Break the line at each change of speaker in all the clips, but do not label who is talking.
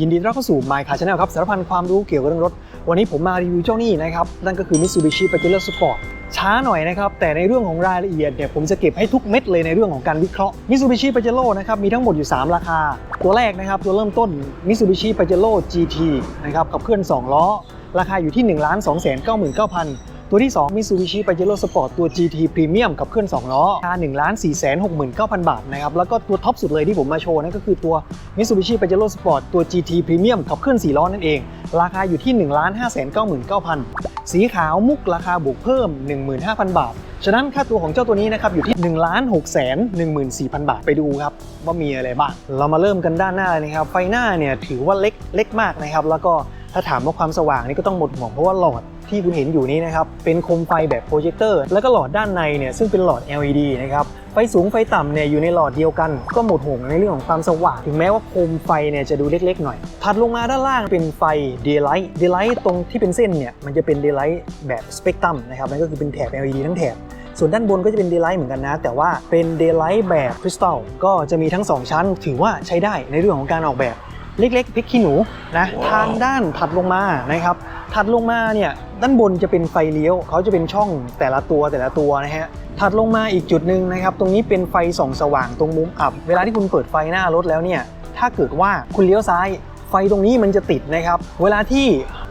ยินดีต้อนรับเข้าสู่ My Car Channel ครับสารพันความรู้เกี่ยวกับเรื่องรถ วันนี้ผมมารีวิวเจ้านี่นะครับ นั่นก็คือ Mitsubishi Pajero Sport ช้าหน่อยนะครับ แต่ในเรื่องของรายละเอียดเนี่ยผมจะเก็บให้ทุกเม็ดเลยในเรื่องของการวิเคราะห์ Mitsubishi Pajero นะครับ มีทั้งหมดอยู่ 3 ราคา ตัวแรกนะครับ ตัวเริ่มต้น Mitsubishi Pajero GT นะครับขับเคลื่อน 2 ล้อ ราคาอยู่ที่ 1 2 9 9 0 0 0 ตัวที่ 2 Mitsubishi Pajero Sport ตัว GT Premium ขับเคลื่อน2ล้อราคา1 4 6 9 0 0 0 บาทนะครับแล้วก็ตัวท็อปสุดเลยที่ผมมาโชว์นั่นก็คือตัว Mitsubishi Pajero Sport ตัว GT Premium ขับเคลื่อน4ล้อนั่นเอง ราคาอยู่ที่ 1 5 9 9 0 0 สีขาวมุกราคาบวกเพิ่ม 15,000 บาทฉะนั้นค่าตัวของเจ้าตัวนี้นะครับอยู่ที่ 1 6 1 4 0 0 0 บาทไปดูครับ ว่ามีอะไรบ้าง เรามาเริ่มกันด้านหน้าเลยนะครับ ไฟหน้าเนี่ยถือว่าเล็กเล็กมากนะครับ แล้วก็ถ้าถามว่าความสว่างนี่ก็ต้องหมดห่วงเพราะว่าหลอด ที่คุณเห็นอยู่นี้นะครับ เป็นโคมไฟแบบโปรเจคเตอร์ แล้วก็หลอดด้านในเนี่ยซึ่งเป็นหลอด LED นะครับ ไฟสูงไฟต่ำเนี่ยอยู่ในหลอดเดียวกัน ก็หมดห่วงในเรื่องของความสว่าง ถึงแม้ว่าโคมไฟเนี่ยจะดูเล็กๆหน่อย ถัดลงมาด้านล่างเป็นไฟ daylight daylight ตรงที่เป็นเส้นเนี่ยมันจะเป็น daylight แบบสเปกตรัมนะครับนั่นก็คือเป็นแถบ LED ทั้งแถบส่วนด้านบนก็จะเป็น daylight เหมือนกันนะ แต่ว่าเป็น daylight แบบคริสตัลก็จะมีทั้ง 2 ชั้น ถือว่าใช้ได้ในเรื่องของการออกแบบ เล็กๆพริกขี้หนูนะทางด้านถัดลงมานะครับถัดลงมาเนี่ยด้านบนจะเป็นไฟเลี้ยวเขาจะเป็นช่องแต่ละตัวแต่ละตัวนะฮะถัดลงมาอีกจุดหนึ่งนะครับตรงนี้เป็นไฟส่องสว่างตรงมุมอับ เวลาที่คุณเปิดไฟหน้ารถแล้วเนี่ยถ้าเกิดว่าคุณเลี้ยวซ้ายไฟตรงนี้มันจะติดนะครับ เวลาที่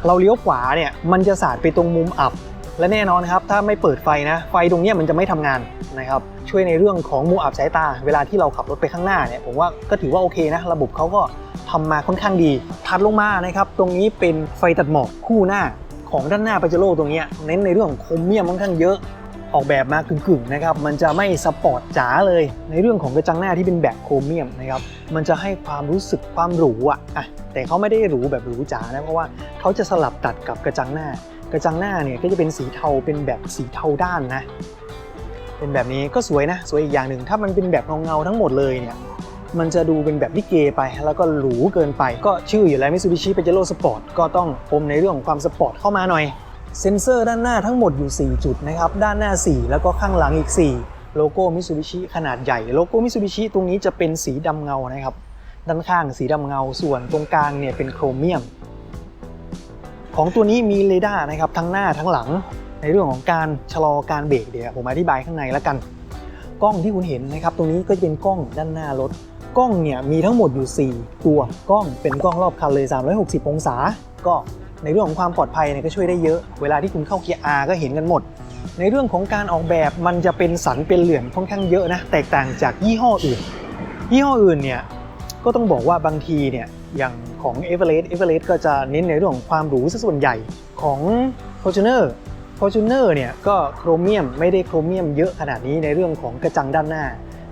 เราเลี้ยวขวาเนี่ยมันจะสาดไปตรงมุมอับ และแน่นอนครับถ้าไม่เปิดไฟนะ ไฟตรงเนี้ยมันจะไม่ทำงานนะครับช่วยในเรื่องของมุมอับสายตา เวลาที่เราขับรถไปข้างหน้าเนี่ยผมว่าก็ถือว่าโอเคนะ ระบบเขาก็ ทำมาค่อนข้างดี ถัดลงมานะครับ ตรงนี้เป็นไฟตัดหมอกคู่หน้าของด้านหน้าปาเจโร่ตรงนี้เน้นในเรื่องของโครเมียมค่อนข้างเยอะออกแบบมากึ่งๆนะครับ มันจะไม่สปอร์ตจ๋าเลย ในเรื่องของกระจังหน้าที่เป็นแบบโครเมียมนะครับ มันจะให้ความรู้สึกความหรูอะอะแต่เขาไม่ได้หรูแบบหรูจ๋านะ เพราะว่าเขาจะสลับตัดกับกระจังหน้า กระจังหน้าเนี่ยก็จะเป็นสีเทา เป็นแบบสีเทาด้านนะ เป็นแบบนี้ก็สวยนะ สวยอีกอย่างหนึ่ง ถ้ามันเป็นแบบเงาๆทั้งหมดเลยเนี่ย มันจะดูเป็นแบบลิเกไป แล้วก็หรูเกินไป ก็ชื่ออยู่แล้ว Mitsubishi Pajero Sport ก็ต้องอมในเรื่องของความสปอร์ตเข้ามาหน่อย เซ็นเซอร์ด้านหน้าทั้งหมดอยู่ 4 จุดนะครับ ด้านหน้า 4 แล้วก็ข้างหลังอีก 4 โลโก้ Mitsubishi ขนาดใหญ่ โลโก้ Mitsubishi ตรงนี้จะเป็นสีดำเงานะครับ ด้านข้างสีดำเงา ส่วนตรงกลางเนี่ยเป็นโครเมียม ของตัวนี้มีเรดาร์นะครับทั้งหน้าทั้งหลัง ในเรื่องของการชะลอการเบรกเดี๋ยวผมอธิบายข้างในแล้วกันกล้องที่คุณเห็นนะครับ ตรงนี้ก็จะเป็นกล้องด้านหน้ารถ กล้องเนี่ยมีทั้งหมดอยู่ 4 ตัวกล้องเป็นกล้องรอบคันเลย 360 องศา ก็ในเรื่องของความปลอดภัยเนี่ยก็ช่วยได้เยอะ เวลาที่คุณเข้าเกียร์ R ก็เห็นกันหมด ในเรื่องของการออกแบบมันจะเป็นสันเป็นเหลี่ยมค่อนข้างเยอะนะ แตกต่างจากยี่ห้ออื่น ยี่ห้ออื่นเนี่ยก็ต้องบอกว่าบางทีเนี่ยอย่างของ e v e r e s t e v e r e s t ก็จะเน้นในเรื่องของความหรูซะส่วนใหญ่ของ Fortuner Fortuner เนี่ยก็โครเมียมไม่ได้โครเมียมเยอะขนาดนี้ในเรื่องของกระจังด้านหน้า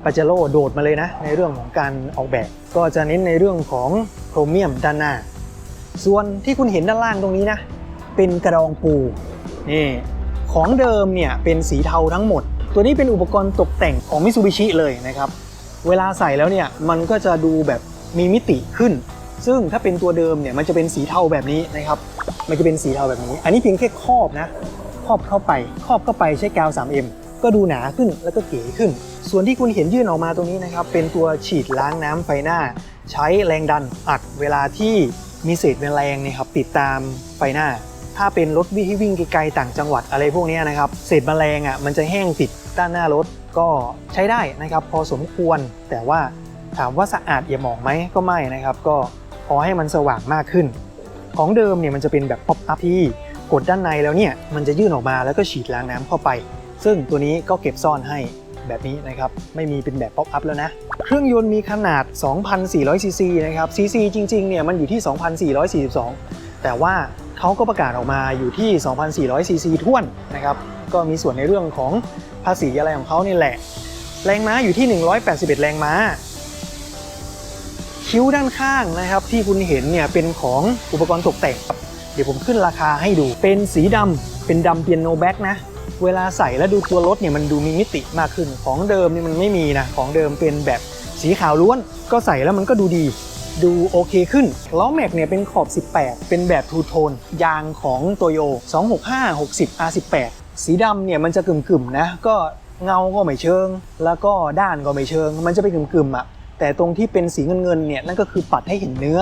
ปาเจโร่โดดมาเลยนะ ในเรื่องของการออกแบบ ก็จะเน้นในเรื่องของโครเมียมด้านหน้า ส่วนที่คุณเห็นด้านล่างตรงนี้นะ เป็นกระดองปูนี่ของเดิมเนี่ยเป็นสีเทาทั้งหมด ตัวนี้เป็นอุปกรณ์ตกแต่งของ Mitsubishi เลยนะครับ เวลาใส่แล้วเนี่ยมันก็จะดูแบบมีมิติขึ้น ซึ่งถ้าเป็นตัวเดิมเนี่ยมันจะเป็นสีเทาแบบนี้นะครับ มันจะเป็นสีเทาแบบนี้ อันนี้เพียงแค่ครอบนะ ครอบเข้าไป ครอบเข้าไปใช้กาว 3M ก็ดูหนาขึ้นแล้วก็เก๋ขึ้น ส่วนที่คุณเห็นยื่นออกมาตรงนี้นะครับ เป็นตัวฉีดล้างน้ำไฟหน้า ใช้แรงดันอัดเวลาที่มีเศษแมลงนี่ยครับติดตามไฟหน้า ถ้าเป็นรถวิ่งที่วิ่งไกลๆต่างจังหวัดอะไรพวกนี้นะครับเศษแมลงอะมันจะแห้งติดด้านหน้ารถก็ใช้ได้นะครับ พอสมควรแต่ว่าถามว่าสะอาดเอี่ยมหมองไหมก็ไม่นะครับ ก็พอให้มันสว่างมากขึ้น ของเดิมเนี่ยมันจะเป็นแบบป๊อปอัพที่กดด้านในแล้วเนี่ยมันจะยื่นออกมาแล้วก็ฉีดล้างน้ำเข้าไป ซึ่งตัวนี้ก็เก็บซ่อนให้แบบนี้นะครับไม่มีเป็นแบบป๊อปอัพแล้วนะ เครื่องยนต์มีขนาด 2,400 ซีซีนะครับซีซีจริงๆเนี่ยมันอยู่ที่ 2,442 แต่ว่าเขาก็ประกาศออกมาอยู่ที่ 2,400 ซีซีท่วนนะครับก็มีส่วนในเรื่องของภาษีอะไรของเขานี่แหละ แรงม้าอยู่ที่ 181 แรงม้า คิ้วด้านข้างนะครับที่คุณเห็นเนี่ยเป็นของอุปกรณ์ตกแต่ง เดี๋ยวผมขึ้นราคาให้ดูเป็นสีดำเป็นดำเปียโนแบ็กนะ เวลาใส่แล้วดูตัวรถเนี่ยมันดูมีมิติมากขึ้น ของเดิมนี่มันไม่มีนะ ของเดิมเป็นแบบสีขาวล้วน ก็ใส่แล้วมันก็ดูดี ดูโอเคขึ้น ล้อแม็กเนี่ยเป็นขอบ 18 เป็นแบบทูโทน ยางของโตโย265 60 R18 สีดำเนี่ยมันจะกึ่มๆนะ ก็เงาก็ไม่เชิง แล้วก็ด้านก็ไม่เชิง มันจะไปกึ่มๆอะ แต่ตรงที่เป็นสีเงินๆเนี่ยนั่นก็คือปัดให้เห็นเนื้อ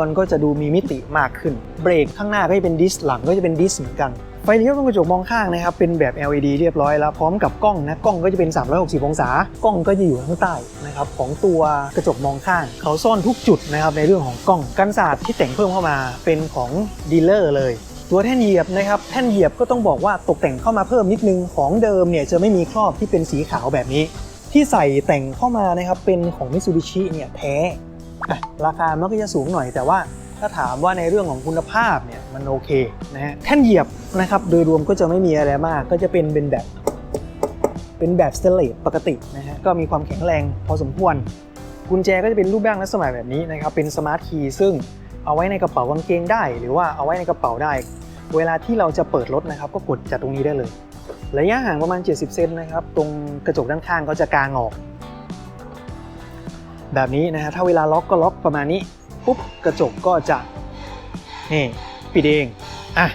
มันก็จะดูมีมิติมากขึ้น เบรกข้างหน้าก็จะเป็นดิสหลังก็จะเป็นดิสเหมือนกัน ไฟเลี้ยวตรงกระจกมองข้างนะครับเป็นแบบ LED เรียบร้อยแล้วพร้อมกับกล้องนะกล้องก็จะเป็น 360 องศากล้องก็จะอยู่ข้างใต้นะครับของตัวกระจกมองข้าง เขาซ่อนทุกจุดนะครับในเรื่องของกล้องกันศาสตร์ที่แต่งเพิ่มเข้ามาเป็นของดีลเลอร์เลยตัวแท่นเหยียบนะครับแท่นเหยียบก็ต้องบอกว่าตกแต่งเข้ามาเพิ่มนิดนึงของเดิมเนี่ยจะไม่มีครอบที่เป็นสีขาวแบบนี้ ที่ใส่แต่งเข้ามานะครับเป็นของ Mitsubishi เนี่ยแท้ราคามันก็จะสูงหน่อยแต่ว่า ถ้าถามว่าในเรื่องของคุณภาพเนี่ยมันโอเคนะฮะแท่นเหยียบนะครับโดยรวมก็จะไม่มีอะไรมาก ก็จะเป็นเป็นแบบเป็นแบบสเตนเลสปกตินะฮะก็มีความแข็งแรงพอสมควร กุญแจก็จะเป็นรูปร่างลักษณะแบบนี้นะครับเป็นสมาร์ทคีย์ซึ่งเอาไว้ในกระเป๋ากางเกงได้ หรือว่าเอาไว้ในกระเป๋าได้ เวลาที่เราจะเปิดรถนะครับ ก็กดจากตรงนี้ได้เลย ระยะห่างประมาณ 70 เซนนะครับ ตรงกระจกด้านข้างก็จะกางออก แบบนี้นะฮะถ้าเวลาล็อกก็ล็อกประมาณนี้ ปุ๊บกระจกก็จะนี่ปิดเองอะ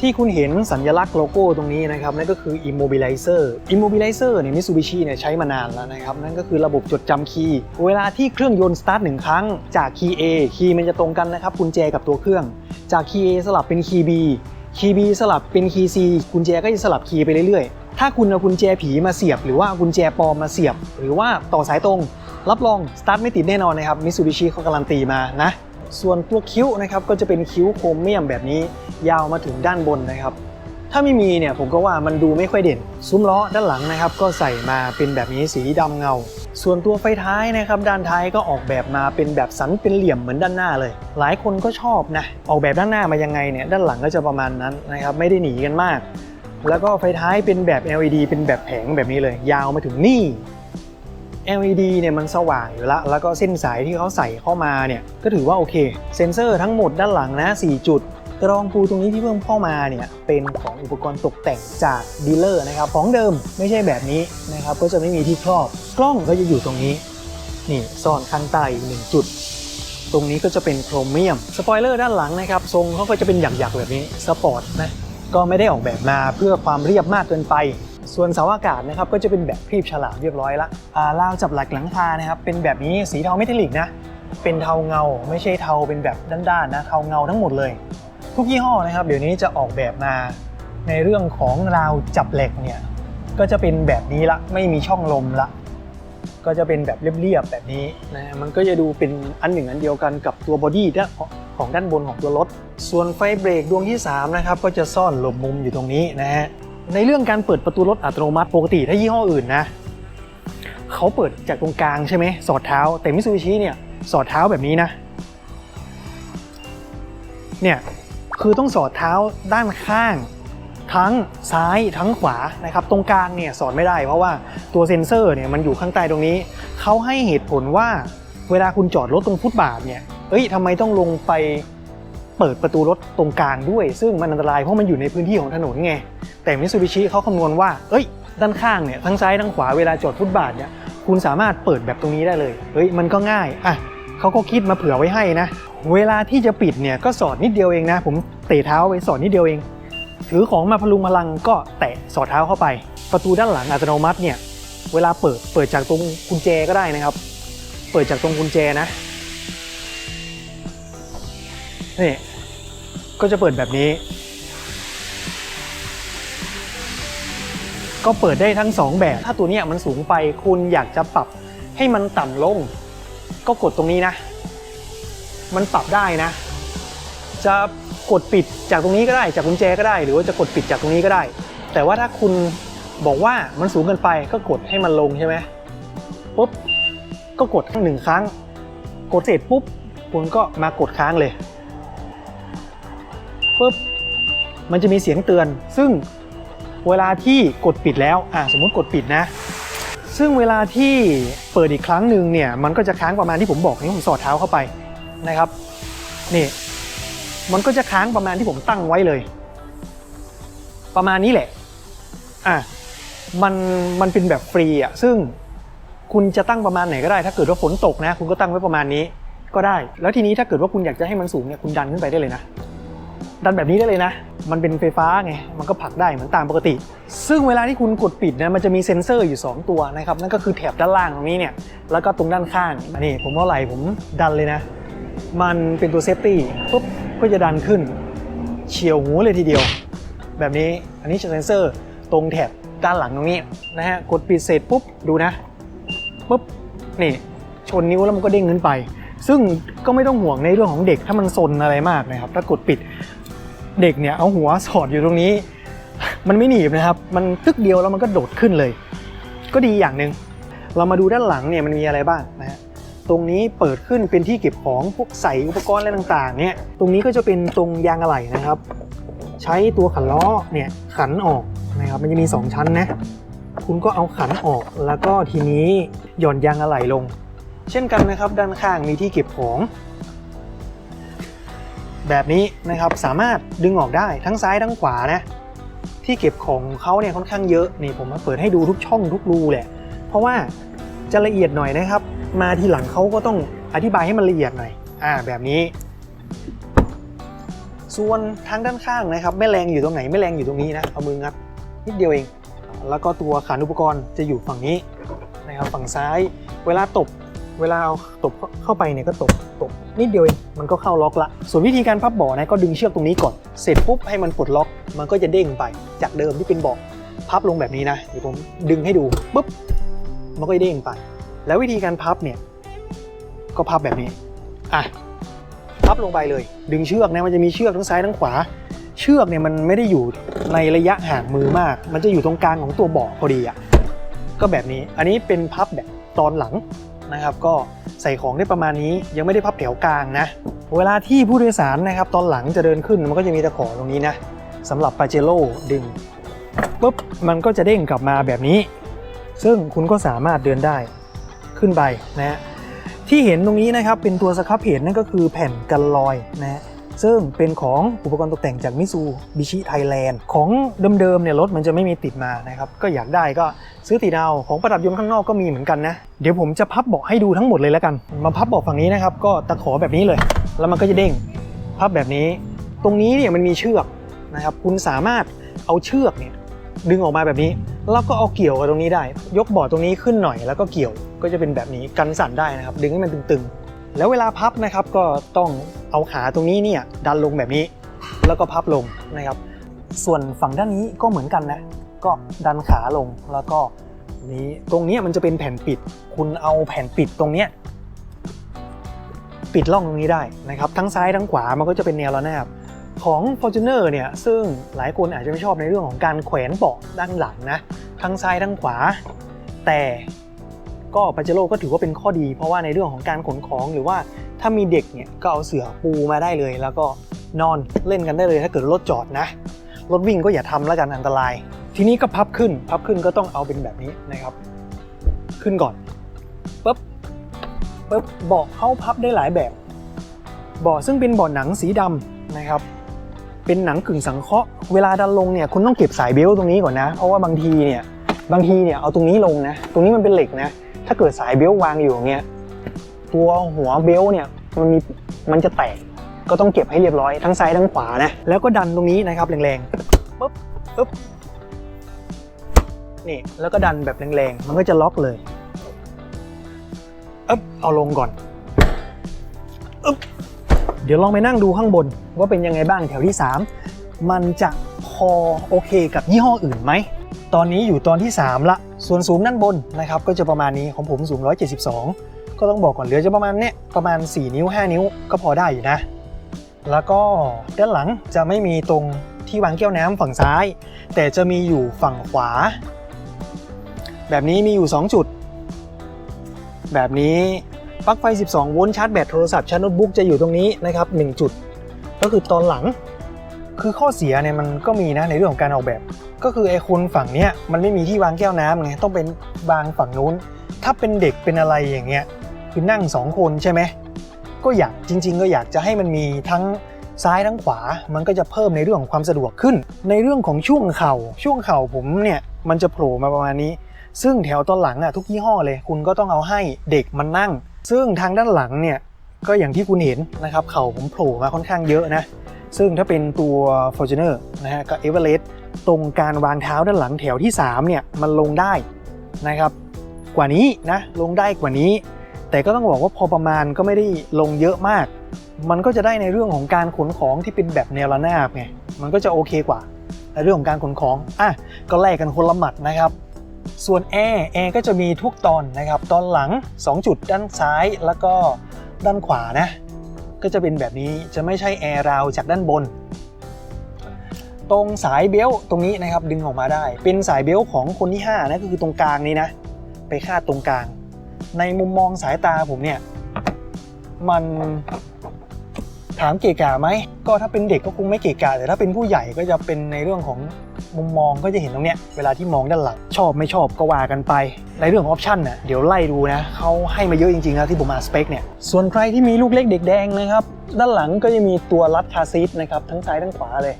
ที่คุณเห็นสัญลักษณ์โลโก้ตรงนี้นะครับนั่นก็คือ Immobilizer Immobilizer เนี่ย Mitsubishi เนี่ยใช้มานานแล้วนะครับ นั่นก็คือระบบจดจำคีย์ เวลาที่เครื่องยนต์สตาร์ทหนึ่งครั้ง จากคีย์ A คีย์มันจะตรงกันนะครับกุญแจกับตัวเครื่อง จากคีย์ A สลับเป็นคีย์ B คีย์ B สลับเป็นคีย์ C กุญแจก็จะสลับคีย์ไปเรื่อยๆ ถ้าคุณเอากุญแจผีมาเสียบ หรือว่ากุญแจปลอมมาเสียบ หรือว่าต่อสายตรง รับรองสตาร์ทไม่ติดแน่นอนนะครับมิ t ูบิชิเขาการันตีมานะส่วนตัวคิ้วนะครับก็จะเป็นคิ้วโครเมียมแบบนี้ยาวมาถึงด้านบนนะครับ ถ้าไม่มีเนี่ยผมก็ว่ามันดูไม่ค่อยเด่น ซุ้มล้อด้านหลังนะครับ ก็ใส่มาเป็นแบบนี้สีดำเงา ส่วนตัวไฟท้ายนะครับ ด้านท้ายก็ออกแบบมาเป็นแบบสันเป็นเหลี่ยมเหมือนด้านหน้าเลย หลายคนก็ชอบนะออกแบบด้านหน้ามายังไงเนี่ยด้านหลังก็จะประมาณนั้นนะครับไม่ได้หนีกันมาก แล้วก็ไฟท้ายเป็นแบบ LED เป็นแบบแผงแบบนี้เลย ยาวมาถึงนี่ LED เนี่ยมันสว่างอยู่ล้วแล้วก็เส้นสายที่เขาใส่เข้ามาเนี่ยก็ถือว่าโอเค เซ็นเซอร์ทั้งหมดด้านหลังนะ 4 จุดกรองปูตรงนี้ที่เพิ่มเข้ามาเนี่ยเป็นของอุปกรณ์ตกแต่งจากดีลเลอร์นะครับของเดิมไม่ใช่แบบนี้นะครับก็จะไม่มีที่ครอบ กล้องก็จะอยู่ตรงนี้นี่ซ่อนข้างใต้อีกหนึ่งจุด ตรงนี้ก็จะเป็นโครเมียมสปอยเลอร์ด้านหลังนะครับทรงเขาก็จะเป็นหยักๆแบบนี้สปอร์ตนะก็ไม่ได้ออกแบบมาเพื่อความเรียบมากเกินไป ส่วนเสาอากาศนะครับก็จะเป็นแบบครีบฉลามเรียบร้อยละราวจับหลักหลังคานะครับเป็นแบบนี้สีเทาเมทัลลิกนะเป็นเทาเงา ไม่ใช่เทาเป็นแบบด้านๆนะเทาเงาทั้งหมดเลย ทุกยี่ห้อนะครับ เดี๋ยวนี้จะออกแบบมาในเรื่องของราวจับเหล็กเนี่ยก็จะเป็นแบบนี้ละไม่มีช่องลมละก็จะเป็นแบบเรียบๆแบบนี้นะมันก็จะดูเป็นอันหนึ่งอันเดียวกันกับตัวบอดี้ด้านของด้านบนของตัวรถ ส่วนไฟเบรกดวงที่3นะครับก็จะซ่อนหลบมุมอยู่ตรงนี้นะฮะ ในเรื่องการเปิดประตูรถอัตโนมัติปกติถ้ายี่ห้ออื่นนะเขาเปิดจากตรงกลางใช่ไหมสอดเท้า แต่มิซูบิชิเนี่ยสอดเท้าแบบนี้นะ เนี่ยคือต้องสอดเท้าด้านข้าง ทั้งซ้ายทั้งขวานะครับ ตรงกลางเนี่ยสอดไม่ได้ เพราะว่าตัวเซ็นเซอร์เนี่ยมันอยู่ข้างใต้ตรงนี้ เขาให้เหตุผลว่าเวลาคุณจอดรถตรงฟุตบาทเนี่ยเอ้ยทำไมต้องลงไปเปิดประตูรถตรงกลางด้วย ซึ่งมันอันตรายเพราะมันอยู่ในพื้นที่ของถนนไง แต่มิ t ซูบิชิเขาคำนวณว่า เอ้ย ด้านข้างเนี่ย ทั้งซ้ายทั้งขวาเวลาจอดฟุตบาทเนี่ย คุณสามารถเปิดแบบตรงนี้ได้เลย เฮ้ย มันก็ง่าย อะเขาก็คิดมาเผื่อไว้ให้นะ เวลาที่จะปิดเนี่ย ก็สอดนิดเดียวเองนะ ผมเตะเท้าไปสอดนิดเดียวเอง ถือของมาพลุงพลังก็แตะสอดเท้าเข้าไป ประตูด้านหลังอัตโนมัติเนี่ย เวลาเปิด เปิดจากตรงกุญแจก็ได้นะครับ เปิดจากตรงกุญแจนะ นี่ ก็จะเปิดแบบนี้ ก็เปิดได้ทั้งสองแบบ ถ้าตัวเนี้ยมันสูงไปคุณอยากจะปรับให้มันต่ำลง ก็กดตรงนี้นะ มันปรับได้นะ จะกดปิดจากตรงนี้ก็ได้ จากกุญแจก็ได้ หรือว่าจะกดปิดจากตรงนี้ก็ได้ แต่ว่าถ้าคุณบอกว่ามันสูงเกินไปก็กดให้มันลงใช่ไหมปุ๊บก็กดทั้งหนึ่งครั้ง กดเสร็จปุ๊บคุณก็มากดค้างเลยปุ๊บมันจะมีเสียงเตือน ซึ่ง เวลาที่กดปิดแล้วอะสมมุติกดปิดนะ ซึ่งเวลาที่เปิดอีกครั้งหนึ่งเนี่ยมันก็จะค้างประมาณที่ผมบอกให้ผมสอดเท้าเข้าไปนะครับนี่มันก็จะค้างประมาณที่ผมตั้งไว้เลย ประมาณนี้แหละอะมันมันเป็นแบบฟรีอะซึ่งคุณจะตั้งประมาณไหนก็ได้ ถ้าเกิดว่าฝนตกนะ คุณก็ตั้งไว้ประมาณนี้ก็ได้ แล้วทีนี้ถ้าเกิดว่าคุณอยากจะให้มันสูงเนี่ยคุณดันขึ้นไปได้เลยนะ ดันแบบนี้ได้เลยนะ มันเป็นไฟฟ้าไง มันก็ผลักได้เหมือนตามปกติ ซึ่งเวลาที่คุณกดปิดนะมันจะมีเซ็นเซอร์อยู่ 2 ตัวนะครับ นั่นก็คือแถบด้านล่างตรงนี้เนี่ย แล้วก็ตรงด้านข้างอันนี้ผมเอาไหล่ผมดันเลยนะ มันเป็นตัวเซฟตี้ปุ๊บก็จะดันขึ้นเฉียวหูเลยทีเดียว แบบนี้อันนี้เซ็นเซอร์ตรงแถบด้านหลังตรงนี้นะฮะกดปิดเสร็จปุ๊บดูนะปุ๊บนี่ชนนิ้วแล้วมันก็เด้งขึ้นไป ซึ่งก็ไม่ต้องห่วงในเรื่องของเด็กถ้ามันซนอะไรมากนะครับ ถ้ากดปิด เด็กเนี่ยเอาหัวสอดอยู่ตรงนี้ มันไม่หนีบนะครับ มันตึกเดียวแล้วมันก็โดดขึ้นเลย ก็ดีอย่างหนึ่งเรามาดูด้านหลังเนี่ยมันมีอะไรบ้างนะฮะตรงนี้เปิดขึ้นเป็นที่เก็บของพวกใส่อุปกรณ์อะไรต่างๆเนี่ยตรงนี้ก็จะเป็นตรงยางอะไหล่นะครับ ใช้ตัวขันล้อเนี่ยขันออกนะครับมันจะมี 2 ชั้นนะคุณก็เอาขันออกแล้วก็ทีนี้หย่อนยางอะไหล่ลง เช่นกันนะครับด้านข้างมีที่เก็บของ แบบนี้นะครับสามารถดึงออกได้ทั้งซ้ายทั้งขวานะที่เก็บของเขาเนี่ยค่อนข้างเยอะนี่ผมมาเปิดให้ดูทุกช่องทุกรูแหละ เพราะว่าจะละเอียดหน่อยนะครับ มาทีหลังเขาก็ต้องอธิบายให้มันละเอียดหน่อยอ่าแบบนี้ ส่วนทางด้านข้างนะครับแม่แรงอยู่ตรงไหนแม่แรงอยู่ตรงนี้นะเอามืองัดนิดเดียวเอง แล้วก็ตัวขันอุปกรณ์จะอยู่ฝั่งนี้นะครับฝั่งซ้าย เวลาตบ เวลาเอาตบเข้าไปเนี่ยก็ตบตบนิดเดียวเองมันก็เข้าล็อกละ ส่วนวิธีการพับบาะนะก็ดึงเชือกตรงนี้ก่อน เสร็จปุ๊บให้มันปลดล็อกมันก็จะเด้งไป จากเดิมที่เป็นบาะพับลงแบบนี้นะเดี๋ยวผมดึงให้ดูปุ๊บมันก็จะเด้งไป แล้ววิธีการพับเนี่ยก็พับแบบนี้อะพับลงไปเลย ดึงเชือกนะมันจะมีเชือกทั้งซ้ายทั้งขวา เชือกเนี่ยมันไม่ได้อยู่ในระยะห่างมือมาก มันจะอยู่ตรงกลางของตัวบาะพอดีอะก็แบบนี้อันนี้เป็นพับแบบตอนหลัง นะครับก็ใส่ของได้ประมาณนี้ยังไม่ได้พับแถวกลางนะ เวลาที่ผู้โดยสารนะครับตอนหลังจะเดินขึ้นมันก็จะมีตะขอตรงนี้นะสำหรับปาเจโร่ดึงปุ๊บมันก็จะเด้งกลับมาแบบนี้ ซึ่งคุณก็สามารถเดินได้ขึ้นไปนะฮะที่เห็นตรงนี้นะครับเป็นตัวสครับเพจนั่นก็คือแผ่นกันลอยนะฮะ ซึ่งเป็นของอุปกรณ์ตกแต่งจากมิซูบิชิไทยแลนด์ของเดิมๆเนี่ยรถมันจะไม่มีติดมานะครับก็อยากได้ก็ซื้อติดเอาของประดับยนต์ข้างนอกก็มีเหมือนกันนะ เดี๋ยวผมจะพับเบาะให้ดูทั้งหมดเลยแล้วกัน มาพับเบาะฝั่งนี้นะครับก็ตะขอแบบนี้เลย แล้วมันก็จะเด้งพับแบบนี้ ตรงนี้เนี่ยมันมีเชือกนะครับคุณสามารถเอาเชือกเนี่ยดึงออกมาแบบนี้ แล้วก็เอาเกี่ยวกับตรงนี้ได้ ยกเบาะตรงนี้ขึ้นหน่อยแล้วก็เกี่ยวก็จะเป็นแบบนี้กันสั่นได้นะครับ ดึงให้มันตึงๆ แล้วเวลาพับนะครับก็ต้องเอาขาตรงนี้เนี่ยดันลงแบบนี้ แล้วก็พับลงนะครับ ส่วนฝั่งด้านนี้ก็เหมือนกันนะก็ดันขาลงแล้วก็นี้ตรงนี้มันจะเป็นแผ่นปิด คุณเอาแผ่นปิดตรงเนี้ยปิดร่องตรงนี้ได้นะครับทั้งซ้ายทั้งขวามันก็จะเป็นแนวระนาบของ Fortuner เนี่ยซึ่งหลายคนอาจจะไม่ชอบในเรื่องของการแขวนเบาะด้านหลังนะทั้งซ้ายทั้งขวา แต่ ก็ปาเจโร่ก็ถือว่าเป็นข้อดี เพราะว่าในเรื่องของการขนของหรือว่าถ้ามีเด็กเนี่ยก็เอาเสือปูมาได้เลย แล้วก็นอนเล่นกันได้เลยถ้าเกิดรถจอดนะ รถวิ่งก็อย่าทำแล้วกันอันตราย ทีนี้ก็พับขึ้น พับขึ้นก็ต้องเอาเป็นแบบนี้นะครับ ขึ้นก่อนปุ๊บปุ๊บเบาะเข้าพับได้หลายแบบเบาะซึ่งเป็นเบาะหนังสีดำนะครับเป็นหนังกึ่งสังเคราะห์เวลาดันลงเนี่ยคุณต้องเก็บสายเบลต์ตรงนี้ก่อนนะ เพราะว่าบางทีเนี่ยบางทีเนี่ยเอาตรงนี้ลงนะ ตรงนี้มันเป็นเหล็กนะ ถ้าเกิดสายเบลต์วางอยู่อย่างเงี้ยตัวหัวเบลต์เนี่ยมันมีมันจะแตกก็ต้องเก็บให้เรียบร้อยทั้งซ้ายทั้งขวานะแล้วก็ดันตรงนี้นะครับแรงๆปุ๊บปุ๊บนี่แล้วก็ดันแบบแรงๆมันก็จะล็อกเลยอ๊บเอาลงก่อนอ๊บเดี๋ยวลองไปนั่งดูข้างบนว่าเป็นยังไงบ้างแถวที่ 3 มันจะพอโอเคกับยี่ห้ออื่นไหม ตอนนี้อยู่ตอนที่ 3 ละ ส่วนสูงด้านบนนะครับก็จะประมาณนี้ของผมสูง 172 ก็ต้องบอกก่อนเหลือจะประมาณเนี้ยประมาณ 4 นิ้ว 5 นิ้วก็พอได้อยู่นะ แล้วก็ด้านหลังจะไม่มีตรงที่วางแก้วน้ำฝั่งซ้าย แต่จะมีอยู่ฝั่งขวา แบบนี้มีอยู่ 2 จุด แบบนี้ปลั๊กไฟ 12 โวลต์ชาร์จแบตโทรศัพท์ชาร์จโน้ตบุ๊กจะอยู่ตรงนี้นะครับ 1 จุด ก็คือตอนหลังคือข้อเสียเนี่ยมันก็มีนะในเรื่องของการออกแบบ ก็คือไอ้คนฝั่งเนี้ยมันไม่มีที่วางแก้วน้ำไงต้องเป็นวางฝั่งนู้น ถ้าเป็นเด็กเป็นอะไรอย่างเงี้ยคือนั่ง2คนใช่ไหมก็อยากจริง ๆ ก็อยากจะให้มันมีทั้งซ้ายทั้งขวา มันก็จะเพิ่มในเรื่องของความสะดวกขึ้น ในเรื่องของช่วงเข่าช่วงเข่าผมเนี่ยมันจะโผล่มาประมาณนี้ ซึ่งแถวตอนหลังอะทุกยี่ห้อเลย คุณก็ต้องเอาให้เด็กมันนั่ง ซึ่งทางด้านหลังเนี่ยก็อย่างที่คุณเห็นนะครับเข่าผมโผล่มาค่อนข้างเยอะนะ ซึ่งถ้าเป็นตัว Fortuner นะฮะกับ Everest ตรงการวางเท้าด้านหลังแถวที่3เนี่ยมันลงได้นะครับ กว่านี้นะลงได้กว่านี้ แต่ก็ต้องบอกว่าพอประมาณก็ไม่ได้ลงเยอะมาก มันก็จะได้ในเรื่องของการขนของที่เป็นแบบแนวระนาบไงมันก็จะโอเคกว่าในเรื่องของการขนของอะก็แลกกันคนละหมัดนะครับส่วนแอร์แอร์ก็จะมีทุกตอนนะครับ ตอนหลัง 2 จุดด้านซ้ายแล้วก็ด้านขวานะ ก็จะเป็นแบบนี้จะไม่ใช่แอร์ราวจากด้านบน ตรงสายเบลต์ตรงนี้นะครับดึงออกมาได้ เป็นสายเบล์ของคนที่5นะก็คือตรงกลางนี้นะ ไปคาดตรงกลาง ในมุมมองสายตาผมเนี่ย มันถามเกะกะไหมก็ถ้าเป็นเด็กก็คงไม่เกะกะแต่ถ้าเป็นผู้ใหญ่ก็จะเป็นในเรื่องของ มุมมองก็จะเห็นตรงเนี้ยเวลาที่มองด้านหลัง ชอบไม่ชอบก็ว่ากันไป ในเรื่องของออปชั่นน่ะเดี๋ยวไล่ดูนะเขาให้มาเยอะจริงๆนะที่ผมมาสเปคเนี่ยส่วนใครที่มีลูกเล็กเด็กแดงนะครับ ด้านหลังก็จะมีตัวรัดคาซีทนะครับทั้งซ้ายทั้งขวาเลย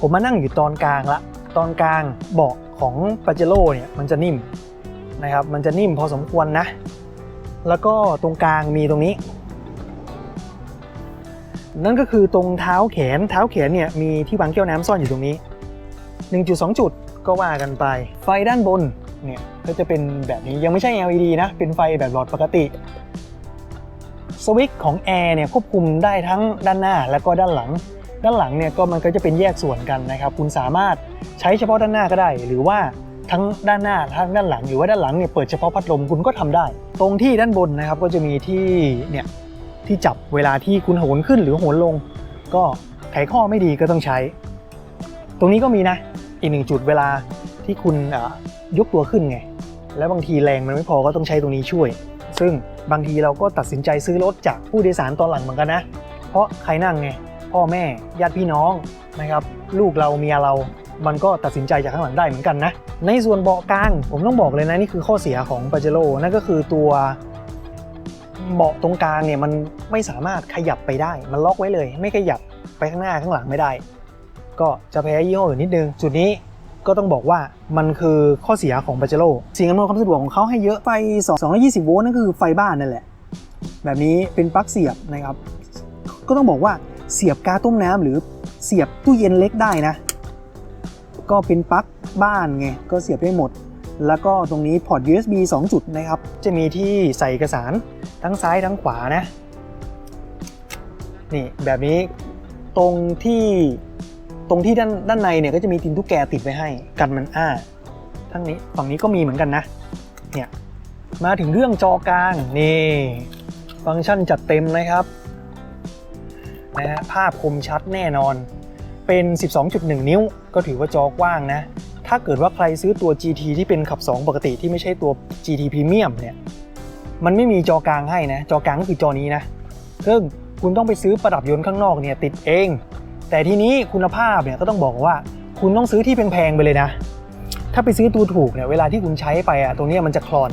ผมมานั่งอยู่ตอนกลางละตอนกลางเบาะของปาเจโร่เนี่ยมันจะนิ่มนะครับมันจะนิ่มพอสมควรนะ แล้วก็ตรงกลางมีตรงนี้ นั่นก็คือตรงเท้าแขนเท้าแขนเนี่ยมีที่วางแก้วน้ำซ่อนอยู่ตรงนี้ 1.2 จุดก็ว่ากันไป ไฟด้านบนเนี่ยก็จะเป็นแบบนี้ยังไม่ใช่ LED นะ เป็นไฟแบบหลอดปกติสวิตช์ของแอร์เนี่ยควบคุมได้ทั้งด้านหน้าแล้วก็ด้านหลัง ด้านหลังเนี่ยก็มันก็จะเป็นแยกส่วนกันนะครับ คุณสามารถใช้เฉพาะด้านหน้าก็ได้ หรือว่าทั้งด้านหน้าทั้งด้านหลังหรือว่าด้านหลังเนี่ยเปิดเฉพาะพัดลมคุณก็ทำได้ ตรงที่ด้านบนนะครับก็จะมีที่เนี่ยที่จับเวลาที่คุณโหนขึ้นหรือโหนลง ก็ไขข้อไม่ดีก็ต้องใช้ ตรงนี้ก็มีนะ อีกหนึ่งจุดเวลาที่คุณยกตัวขึ้นไง แล้วบางทีแรงมันไม่พอก็ต้องใช้ตรงนี้ช่วย ซึ่งบางทีเราก็ตัดสินใจซื้อรถจากผู้โดยสารตอนหลังเหมือนกันนะ เพราะใครนั่งไง พ่อแม่ญาติพี่น้องนะครับ ลูกเราเมียเรา มันก็ตัดสินใจจากข้างหลังได้เหมือนกันนะ ในส่วนเบาะกลาง ผมต้องบอกเลยนะนี่คือข้อเสียของปาเจโร่นั่นก็คือตัวเบาะตรงกลางเนี่ยมันไม่สามารถขยับไปได้ มันล็อกไว้เลย ไม่ขยับไปข้างหน้าข้างหลังไม่ได้ ก็จะแพ้ยี่ห้ออื่นนิดนึง จุดนี้ก็ต้องบอกว่ามันคือข้อเสียของปาเจโร่สิ่งอำนวยความสะดวกของเขาให้เยอะไฟ220 โวลต์นั่นคือไฟบ้านนั่นแหละ แบบนี้เป็นปลั๊กเสียบนะครับ ก็ต้องบอกว่าเสียบกาต้มน้ำหรือเสียบตู้เย็นเล็กได้นะ ก็เป็นปลั๊กบ้านไงก็เสียบได้หมด แล้วก็ตรงนี้พอร์ต USB 2 จุดนะครับ จะมีที่ใส่เอกสารทั้งซ้ายทั้งขวานะ นี่แบบนี้ตรงที่ ตรงที่ด้านด้านในเนี่ยก็จะมีตินทุกแกติดไว้ให้ กันมันอ้าทั้งนี้ฝั่งนี้ก็มีเหมือนกันนะ เนี่ย มาถึงเรื่องจอกลาง นี่ ฟังก์ชันจัดเต็มนะครับนะฮะภาพคมชัดแน่นอน เป็น 12.1 นิ้ว ก็ถือว่าจอกว้างนะ ถ้าเกิดว่าใครซื้อตัว GT ที่เป็นขับ 2 ปกติที่ไม่ใช่ตัว GT Premium เนี่ย มันไม่มีจอกลางให้นะ จอกลางก็คือจอนี้นะซึ่งคุณต้องไปซื้อประดับยนต์ข้างนอกเนี่ยติดเอง แต่ทีนี้คุณภาพเนี่ยก็ต้องบอกว่า คุณต้องซื้อที่แพงๆไปเลยนะ ถ้าไปซื้อตัวถูกเนี่ยเวลาที่คุณใช้ไปอะตรงนี้มันจะคลอน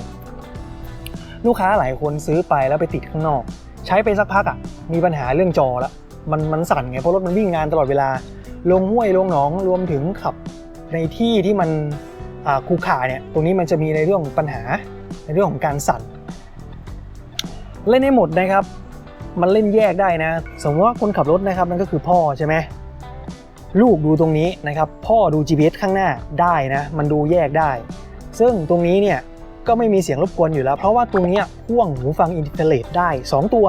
ลูกค้าหลายคนซื้อไปแล้วไปติดข้างนอก ใช้ไปสักพักอะมีปัญหาเรื่องจอล้วมันมันสั่นไงเพราะรถมันวิ่งงานตลอดเวลา ลงห้วยลงหนองรวมถึงขับในที่ที่มันคูขาเนี่ยตรงนี้มันจะมีในเรื่องของปัญหาในเรื่องของการสั่นเล่นให้หมดนะครับ มันเล่นแยกได้นะ สมมติว่าคนขับรถนะครับนั่นก็คือพ่อใช่ไหมลูกดูตรงนี้นะครับพ่อดู GPS ข้างหน้าได้นะ มันดูแยกได้ ซึ่งตรงนี้เนี่ยก็ไม่มีเสียงรบกวนอยู่แล้ว เพราะว่าตรงนี้พ่วงหูฟังอินเทอร์เน็ตได้ 2 ตัว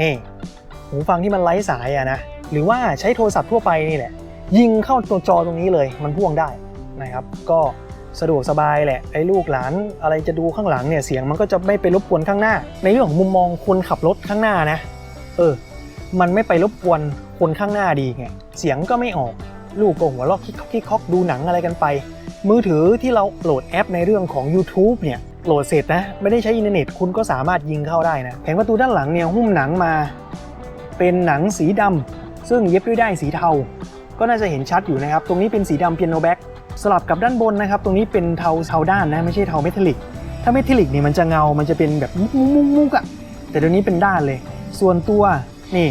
นี่หูฟังที่มันไร้สายอะนะหรือว่าใช้โทรศัพท์ทั่วไปนี่แหละยิงเข้าตัวจอตรงนี้เลยมันพ่วงได้นะครับ ก็ สะดวกสบายแหละไอ้ลูกหลานอะไรจะดูข้างหลังเนี่ยเสียงมันก็จะไม่ไปรบกวนข้างหน้า ในเรื่องของมุมมองคนขับรถข้างหน้านะ เออ มันไม่ไปรบกวนคนข้างหน้าดีไงเสียงก็ไม่ออกลูกก็หัวเราะคิกคอกคิกคอกดูหนังอะไรกันไป มือถือที่เราโหลดแอปในเรื่องของ YouTube เนี่ยโหลดเสร็จนะ ไม่ได้ใช้อินเทอร์เน็ตคุณก็สามารถยิงเข้าได้นะแผงประตูด้านหลังเนี่ยหุ้มหนังมา เป็นหนังสีดำซึ่งเย็บด้วยได้ายสีเทา ก็น่าจะเห็นชัดอยู่นะครับ ตรงนี้เป็นสีดำเปียโนแบ็ก สลับกับด้านบนนะครับ ตรงนี้เป็นเทาเทาด้านนะไม่ใช่เทาเมทัลลิก ถ้าเมทัลลิกเนี่ยมันจะเงา มันจะเป็นแบบมุกมุกมุกอะแต่เดี๋ยวนี้เป็นด้านเลย ส่วนตัวนี่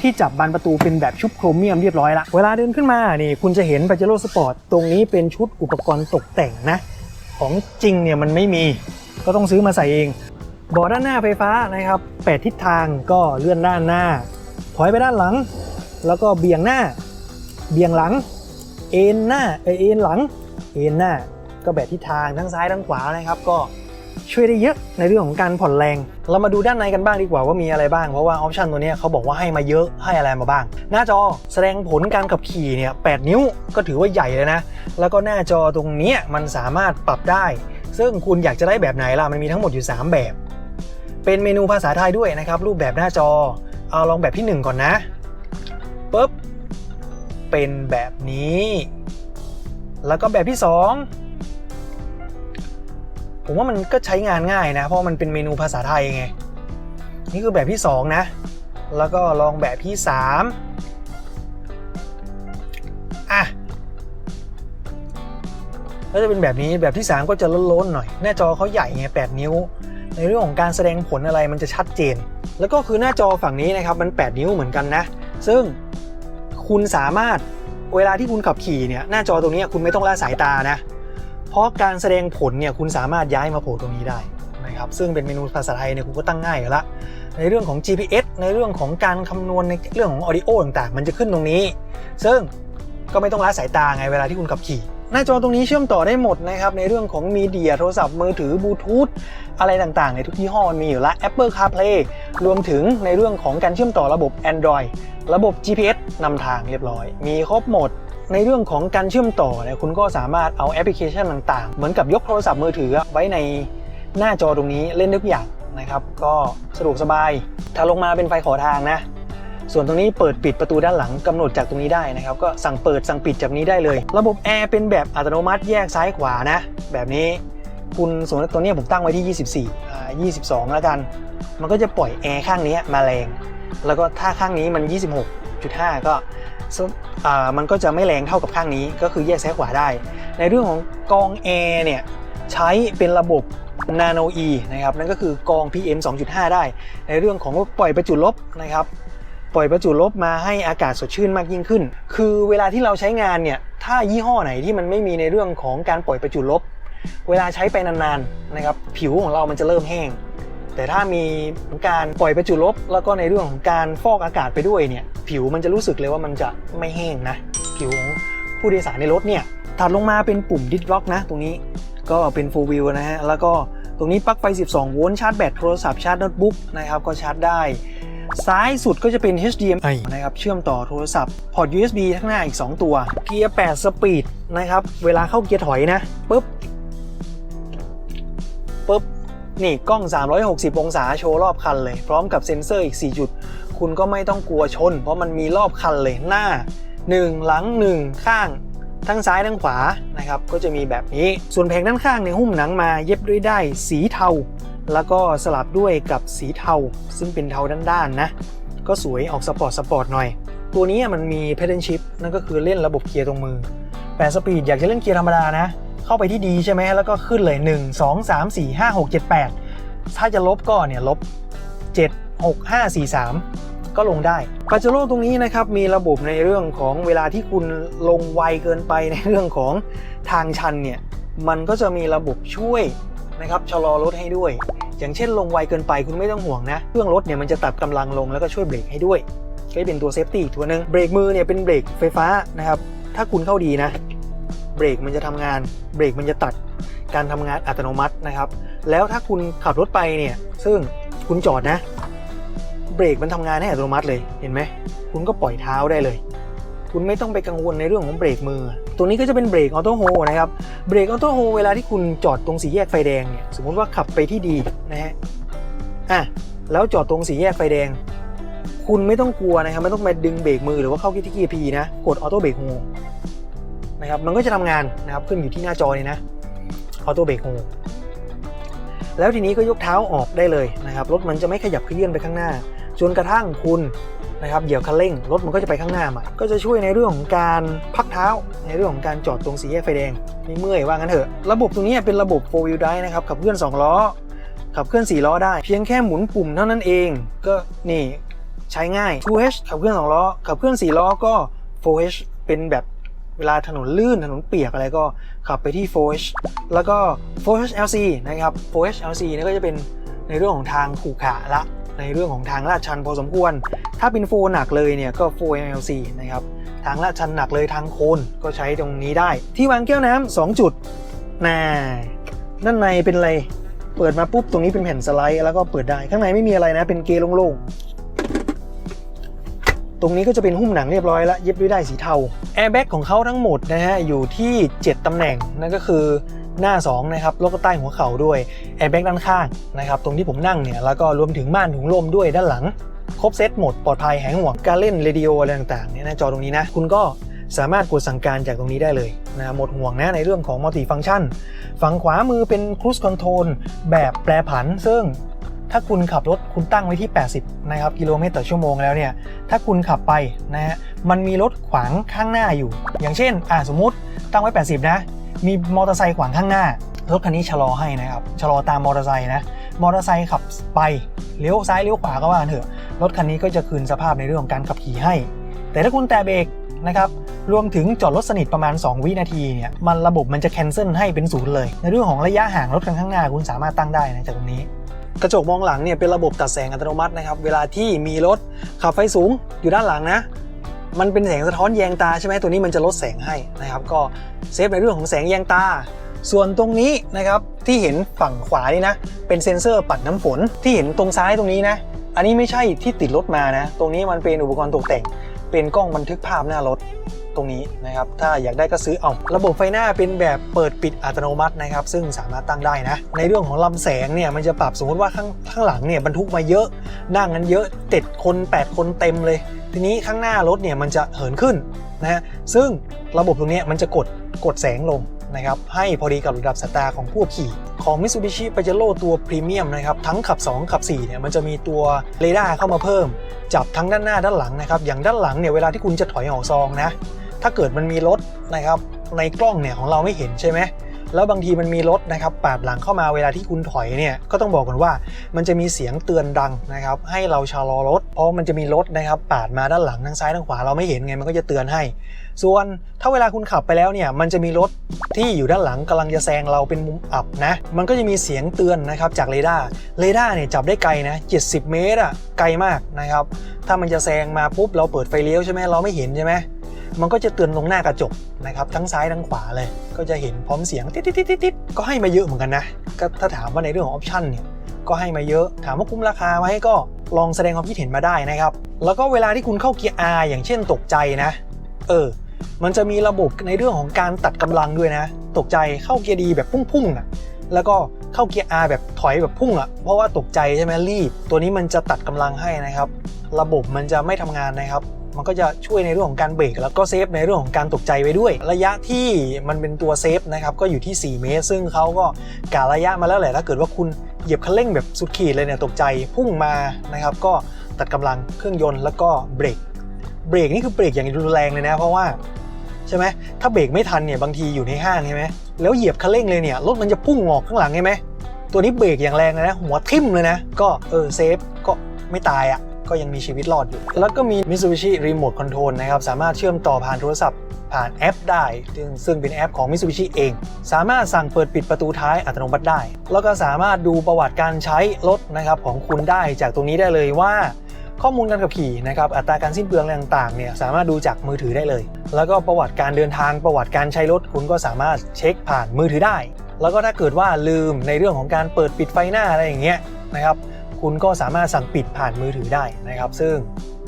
ที่จับบานประตูเป็นแบบชุบโครเมียมเรียบร้อยละ เวลาเดินขึ้นมานี่คุณจะเห็น Pajero Sport ตรงนี้เป็นชุดอุปกรณ์ตกแต่งนะ ของจริงเนี่ยมันไม่มี ก็ต้องซื้อมาใส่เองเบาะด้านหน้าไฟฟ้านะครับแปดทิศทางก็เลื่อนด้านหน้า ถอยไปด้านหลัง แล้วก็เบี่ยงหน้า เบี่ยงหลัง เอ็นหน้าเอยเอ็นหลังเอ็นหน้า ก็แบบทิศทางทั้งซ้ายทั้งขวานะครับ ก็ช่วยได้เยอะในเรื่องของการผ่อนแรง เรามาดูด้านในกันบ้างดีกว่าว่ามีอะไรบ้าง เพราะว่าออปชันตัวนี้เขาบอกว่าให้มาเยอะให้อะไรมาบ้าง หน้าจอแสดงผลการขับขี่เนี่ย8นิ้วก็ถือว่าใหญ่เลยนะ แล้วก็หน้าจอตรงนี้มันสามารถปรับได้ ซึ่งคุณอยากจะได้แบบไหนล่ะมันมีทั้งหมดอยู่ 3 แบบ เป็นเมนูภาษาไทยด้วยนะครับรูปแบบหน้าจอเอาลองแบบที่ 1 ก่อนนะปุ๊บ เป็นแบบนี้ แล้วก็แบบที่ 2 ผมว่ามันก็ใช้งานง่ายนะ เพราะมันเป็นเมนูภาษาไทยไง นี่คือแบบที่ 2 นะ แล้วก็ลองแบบที่ 3 อะก็จะเป็นแบบนี้แบบที่ 3 ก็จะล้นๆหน่อย หน้าจอเขาใหญ่ไง8นิ้ว ในเรื่องของการแสดงผลอะไรมันจะชัดเจน แล้วก็คือหน้าจอฝั่งนี้นะครับมัน 8 นิ้วเหมือนกันนะ ซึ่ง คุณสามารถเวลาที่คุณขับขี่เนี่ยหน้าจอตรงนี้คุณไม่ต้องละสายตานะ เพราะการแสดงผลเนี่ยคุณสามารถย้ายมาโผล่ตรงนี้ได้นะครับซึ่งเป็นเมนูภาษาไทยเนี่ยคุณก็ตั้งง่ายอยู่แล้วในเรื่องของ GPS ในเรื่องของการคำนวณในเรื่องของ audio ต่างๆ มันจะขึ้นตรงนี้ ซึ่งก็ไม่ต้องละสายตาไงเวลาที่คุณขับขี่ หน้าจอตรงนี้เชื่อมต่อได้หมดนะครับ ในเรื่องของมีเดียโทรศัพท์มือถือบลูทูธอะไรต่างๆ ในทุกยี่ห้องมีอยู่แล้ว Apple CarPlay รวมถึงในเรื่องของการเชื่อมต่อระบบ Android ระบบ GPS นำทางเรียบร้อย มีครบหมดในเรื่องของการเชื่อมต่อเนี่ยคุณก็สามารถเอาแอปพลิเคชันต่างๆ เหมือนกับยกโทรศัพท์มือถือไว้ในหน้าจอตรงนี้เล่นทุกอย่างนะครับ ก็สะดวกสบาย ถ้าลงมาเป็นไฟขอทางนะ ส่วนตรงนี้เปิดปิดประตูด้านหลังกำหนดจากตรงนี้ได้นะครับ ก็สั่งเปิดสั่งปิดจากนี้ได้เลย ระบบแอร์เป็นแบบอัตโนมัติแยกซ้ายขวานะ แบบนี้คุณสมมติตัวนี้ผมตั้งไว้ที่ 24อ่า22 แล้วกัน มันก็จะปล่อยแอร์ข้างนี้มาแรง แล้วก็ถ้าข้างนี้มัน 26.5 ก็อ่ามันก็จะไม่แรงเท่ากับข้างนี้ ก็คือแยกซ้ายขวาได้ ในเรื่องของกองแอร์เนี่ยใช้เป็นระบบ Nano E นะครับนั่นก็คือกอง PM 2.5 ได้ ในเรื่องของปล่อยประจุลบนะครับ ปล่อยประจุลบมาให้อากาศสดชื่นมากยิ่งขึ้น คือเวลาที่เราใช้งานเนี่ยถ้ายี่ห้อไหนที่มันไม่มีในเรื่องของการปล่อยประจุลบ เวลาใช้ไปนานๆนะครับผิวของเรามันจะเริ่มแห้ง แต่ถ้ามีการปล่อยประจุลบ แล้วก็ในเรื่องของการฟอกอากาศไปด้วยเนี่ยผิวมันจะรู้สึกเลยว่ามันจะไม่แห้งนะผิวของผู้โดยสารในรถเนี่ยถัดลงมาเป็นปุ่มดิสล็อกนะ ตรงนี้ก็เป็น full view นะฮะแล้วก็ตรงนี้ปลั๊กไฟ 12 โวลต์ชาร์จแบตโทรศัพท์ชาร์จโน้ตบุ๊กนะครับก็ชาร์จได้ ซ้ายสุดก็จะเป็น HDMI นะครับ เชื่อมต่อโทรศัพท์ พอร์ต USB ข้างหน้าอีก 2 ตัว เกียร์ 8 สปีดนะครับ เวลาเข้าเกียร์ถอยนะปุ๊บปุ๊บ นี่กล้อง 360 องศาโชว์รอบคันเลย พร้อมกับเซ็นเซอร์อีก 4 จุด คุณก็ไม่ต้องกลัวชน เพราะมันมีรอบคันเลยหน้า 1 หลัง 1 ข้างทั้งซ้ายทั้งขวานะครับก็จะมีแบบนี้ ส่วนแผงด้านข้างในยหุ้มหนังมาเย็บด้วยได้ายสีเทา แล้วก็สลับด้วยกับสีเทา ซึ่งเป็นเทาด้านๆนะ ก็สวยออกสปอร์ตสปอร์ตหน่อย ตัวนี้มันมี pedal shift นั่นก็คือเล่นระบบเกียร์ตรงมือ8สปีดอยากจะเล่นเกียร์ธรรมดานะ เข้าไปที่ดีใช่ไหมแล้วก็ขึ้นเลย 1 2 3 4 5 6 7 8 ถ้าจะลบก็เนี่ยลบ 7 6 5 4 3 ก็ลงได้ปาเจโร่ตรงนี้นะครับมีระบบในเรื่องของเวลาที่คุณลงไวเกินไปในเรื่องของทางชันเนี่ยมันก็จะมีระบบช่วย นะครับชะลอรถให้ด้วย อย่างเช่นลงไวเกินไปคุณไม่ต้องห่วงนะ เครื่องรถเนี่ยมันจะตัดกำลังลงแล้วก็ช่วยเบรกให้ด้วยก็เป็นตัวเซฟตี้ตัวหนึ่งเบรกมือเนี่ยเป็นเบรกไฟฟ้านะครับ ถ้าคุณเข้าดีนะ เบรกมันจะทำงาน เบรกมันจะตัดการทำงานอัตโนมัตินะครับ แล้วถ้าคุณขับรถไปเนี่ย ซึ่งคุณจอดนะ เบรกมันทำงานให้อัตโนมัติเลย เห็นไหม คุณก็ปล่อยเท้าได้เลย คุณไม่ต้องไปกังวลในเรื่องของเบรกมือ ตัวนี้ก็จะเป็นเบรกออโต้โฮนะครับ เบรกออโต้โฮเวลาที่คุณจอดตรงสี่แยกไฟแดงเนี่ย สมมติว่าขับไปที่ดีนะฮะ อะ แล้วจอดตรงสี่แยกไฟแดง คุณไม่ต้องกลัวนะครับ ไม่ต้องไปดึงเบรกมือหรือว่าเข้าที่เกียร์พีนะ กดออโต้เบรกโฮนะครับ มันก็จะทำงานนะครับ ขึ้นอยู่ที่หน้าจอนี่นะ ออโต้เบรกโฮแล้วทีนี้ก็ยกเท้าออกได้เลยนะครับ รถมันจะไม่ขยับเคลื่อนไปข้างหน้า จนกระทั่งคุณ นะครับเหยียบคันเร่งรถมันก็จะไปข้างหน้าใหม่ก็จะช่วยในเรื่องของการพักเท้า ในเรื่องของการจอดตรงสีแยกไฟแดงไม่เมื่อยว่างั้นเถอะระบบตรงนี้เป็นระบบ4 wheel drive นะครับขับเคลื่อน 2 ล้อ ขับเคลื่อน 4 ล้อได้ เพียงแค่หมุนปุ่มเท่านั้นเอง ก็นี่ใช้ง่าย 2H ขับเคลื่อน 2 ล้อ ขับเคลื่อน 4 ล้อก็ 4H เป็นแบบเวลาถนนลื่นถนนเปียกอะไรก็ขับไปที่ 4H แล้วก็ 4H LC นะครับ 4H LC นี่ก็จะเป็นในเรื่องของทางขู่ขระละ ในเรื่องของทางลาดชันพอสมควร ถ้าเป็นโฟหนักเลยเนี่ยก็ 4LC นะครับ ทางลาดชันหนักเลยทางโคนก็ใช้ตรงนี้ได้ ที่วางแก้วน้ำ2จุดน่าด้านในเป็นอะไร เปิดมาปุ๊บตรงนี้เป็นแผ่นสไลด์แล้วก็เปิดได้ ข้างในไม่มีอะไรนะ เป็นเกลโล่งๆตรงนี้ก็จะเป็นหุ้มหนังเรียบร้อยแล้วเย็บด้วยได้สีเทาแอร์แบ็กของเขาทั้งหมดนะฮะอยู่ที่ 7 ตำแหน่งนั่นก็คือ หน้า2นะครับแล้วก็ใต้หัวเข่าด้วยแอร์แบ็กด้านข้างนะครับตรงที่ผมนั่งเนี่ยแล้วก็รวมถึงม่านถุงลมด้วยด้านหลัง ครบเซตหมดปลอดภัยแหายห่วงการเล่นเรดิโออะไรต่างๆเนี่ยหน้าจอตรงนี้นะคุณก็สามารถกดสั่งการจากตรงนี้ได้เลยนะหมดห่วงนะในเรื่องของมัลติฟัง c t ชันฝั่งขวามือเป็นครู e คอนโทรลแบบแปรผัน ซึ่งถ้าคุณขับรถคุณตั้งไว้ที่ 80 นะครับกิโลเมตรต่อชั่วโมงแล้วเนี่ย ถ้าคุณขับไปนะฮะมันมีรถขวางข้างหน้าอยู่ อย่างเช่น อ่าสมมุติตั้งไว้ 80 นะ มีมอเตอร์ไซค์ขวางข้างหน้ารถคันนี้ชะลอให้นะครับชะลอตามมอเตอร์ไซค์นะมอเตอร์ไซค์ขับไปเลี้ยวซ้ายเลี้ยวขวาก็ว่ากันเถอะรถคันนี้ก็จะคืนสภาพในเรื่องของการขับขี่ให้ แต่ถ้าคุณแตะเบรกนะครับรวมถึงจอดรถสนิทประมาณ 2 วินาทีเนี่ยมันระบบมันจะแคนเซิลให้เป็นศูนย์เลย ในเรื่องของระยะห่างรถคันข้างหน้าคุณสามารถตั้งได้นะจากตรงนี้ กระจกมองหลังเนี่ยเป็นระบบตัดแสงอัตโนมัตินะครับเวลาที่มีรถขับไฟสูงอยู่ด้านหลังนะ มันเป็นแสงสะท้อนแยงตาใช่ไหมตัวนี้มันจะลดแสงให้นะครับ ก็เซฟในเรื่องของแสงแยงตา ส่วนตรงนี้นะครับที่เห็นฝั่งขวานี่นะ เป็นเซ็นเซอร์ปัดน้ำฝนที่เห็นตรงซ้ายตรงนี้นะ อันนี้ไม่ใช่ที่ติดรถมานะ ตรงนี้มันเป็นอุปกรณ์ตกแต่ง เป็นกล้องบันทึกภาพหน้ารถ ตรงนี้นะครับ ถ้าอยากได้ก็ซื้อเอาระบบไฟหน้าเป็นแบบเปิดปิดอัตโนมัตินะครับ ซึ่งสามารถตั้งได้นะ ในเรื่องของลำแสงเนี่ยมันจะปรับสมมติว่าข้างข้างหลังเนี่ยบรรทุกมาเยอะนั่งกันเยอะเจ็ดคน 8 คนเต็มเลย ทีนี้ข้างหน้ารถเนี่ยมันจะเหินขึ้นนะฮะซึ่งระบบตรงนี้มันจะกดกดแสงลงนะครับให้พอดีกับระดับสายตาของผู้ขี่ ของ Mitsubishi Pajero ตัวพรีเมียมนะครับทั้งขับ 2 ขับ4เนี่ยมันจะมีตัวเรดาร์เข้ามาเพิ่ม จับทั้งด้านหน้าด้านหลังนะครับอย่างด้านหลังเนี่ยเวลาที่คุณจะถอยออกซองนะ ถ้าเกิดมันมีรถนะครับในกล้องเนี่ยของเราไม่เห็นใช่ไหมแล้วบางทีมันมีรถนะครับปาดหลังเข้ามาเวลาที่คุณถอยเนี่ยก็ต้องบอกก่อนว่ามันจะมีเสียงเตือนดังนะครับให้เราชะลอรถ เพราะมันจะมีรถนะครับปาดมาด้านหลังทั้งซ้ายทั้งขวาเราไม่เห็นไงมันก็จะเตือนให้ ส่วนถ้าเวลาคุณขับไปแล้วเนี่ยมันจะมีรถที่อยู่ด้านหลังกำลังจะแซงเราเป็นมุมอับนะมันก็จะมีเสียงเตือนนะครับจากเรดาร์เรดาร์เนี่ยจับได้ไกลนะ70 เมตรอะไกลมากนะครับถ้ามันจะแซงมาปุ๊บเราเปิดไฟเลี้ยวใช่ไหมเราไม่เห็นใช่ไหม มันก็จะเตือนลงหน้ากระจกนะครับทั้งซ้ายทั้งขวาเลย ก็จะเห็นพร้อมเสียงติดติดติดติดก็ให้มาเยอะเหมือนกันนะก็ถ้าถามว่าในเรื่องของออปชันเนี่ยก็ให้มาเยอะ ถามว่าคุ้มราคาไหมก็ลองแสดงความคิดเห็นมาได้นะครับ แล้วก็เวลาที่คุณเข้าเกียร์ R อย่างเช่นตกใจนะ เออ มันจะมีระบบในเรื่องของการตัดกำลังด้วยนะ ตกใจเข้าเกียร์ดีแบบพุ่งๆอะแล้วก็เข้าเกียร์ R แบบถอยแบบพุ่งอะ เพราะว่าตกใจใช่ไหมรีบ ตัวนี้มันจะตัดกำลังให้นะครับ ระบบมันจะไม่ทำงานนะครับ มันก็จะช่วยในเรื่องของการเบรกแล้วก็เซฟในเรื่องของการตกใจไว้ด้วย ระยะที่มันเป็นตัวเซฟนะครับก็อยู่ที่ 4 เมตร ซึ่งเขาก็กะระยะมาแล้วแหละถ้าเกิดว่าคุณเหยียบคันเร่งแบบสุดขีดเลยเนี่ยตกใจพุ่งมานะครับก็ตัดกำลังเครื่องยนต์แล้วก็เบรกเบรกนี่คือเบรกอย่างรุนแรงเลยนะเพราะว่าใช่ไหมถ้าเบรกไม่ทันเนี่ยบางทีอยู่ในห้างใช่ไหมแล้วเหยียบคันเร่งเลยเนี่ยรถมันจะพุ่งออกข้างหลังใช่ไหมตัวนี้เบรกอย่างแรงเลยนะหัวทิ่มเลยนะก็เออเซฟก็ไม่ตายอะ ก็ยังมีชีวิตรอดอยู่ แล้วก็มี Mitsubishi Remote Control นะครับ สามารถเชื่อมต่อผ่านโทรศัพท์ ผ่านแอปได้ ซึ่งซึ่งเป็นแอปของ Mitsubishi เอง สามารถสั่งเปิดปิดประตูท้ายอัตโนมัติได้ แล้วก็สามารถดูประวัติการใช้รถนะครับของคุณได้จากตรงนี้ได้เลยว่าข้อมูลการขับขี่นะครับอัตราการสิ้นเปลืองอะไรต่างๆเนี่ยสามารถดูจากมือถือได้เลย แล้วก็ประวัติการเดินทางประวัติการใช้รถคุณก็สามารถเช็คผ่านมือถือได้ แล้วก็ถ้าเกิดว่าลืมในเรื่องของการเปิดปิดไฟหน้าอะไรอย่างเงี้ยนะครับ คุณก็สามารถสั่งปิดผ่านมือถือได้นะครับ ซึ่ง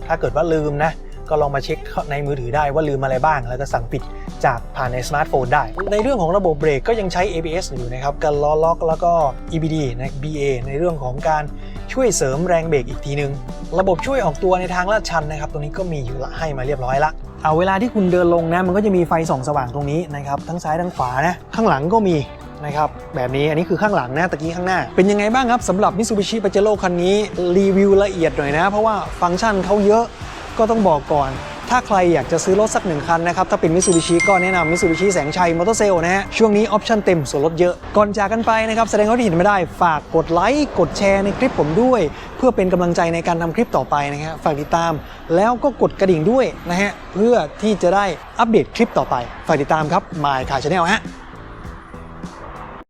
ถ้าเกิดว่าลืมนะก็ลองมาเช็คในมือถือได้ว่าลืมอะไรบ้าง แล้วก็สั่งปิดจากผ่านในสมาร์ทโฟนได้ ในเรื่องของระบบเบรกก็ยังใช้ ABS อยู่นะครับกันล้อล็อกแล้วก็ EBD นะ BA ในเรื่องของการช่วยเสริมแรงเบรกอีกทีนึง ระบบช่วยออกตัวในทางลาดชันนะครับตรงนี้ก็มีอยู่ละให้มาเรียบร้อยละเอาเวลาที่คุณเดินลงนะมันก็จะมีไฟส่องสว่างตรงนี้นะครับทั้งซ้ายทั้งขวานะข้างหลังก็มี นะครับแบบนี้อันนี้คือข้างหลังนะตะกี้ข้างหน้า เป็นยังไงบ้างครับสำหรับ Mitsubishi Pajero คันนี้รีวิวละเอียดหน่อยนะ เพราะว่าฟังก์ชันเขาเยอะก็ต้องบอกก่อน ถ้าใครอยากจะซื้อรถสักหนึ่งคันนะครับ ถ้าเป็น Mitsubishi ก็แนะนำ Mitsubishi แสงชัยมอเตอร์เซลนะฮะ ช่วงนี้ออปชั่นเต็มส่วนลดเยอะ ก่อนจากกันไปนะครับ แสดงความคิดเห็นไม่ได้ ฝากกดไลค์ กดแชร์ในคลิปผมด้วย เพื่อเป็นกำลังใจในการทำคลิปต่อไปนะฮะฝากติดตาม แล้วก็กดกระดิ่งด้วยนะฮะ เพื่อที่จะได้อัปเดตคลิปต่อไป ฝากติดตามครับ My Car Channel ฮะ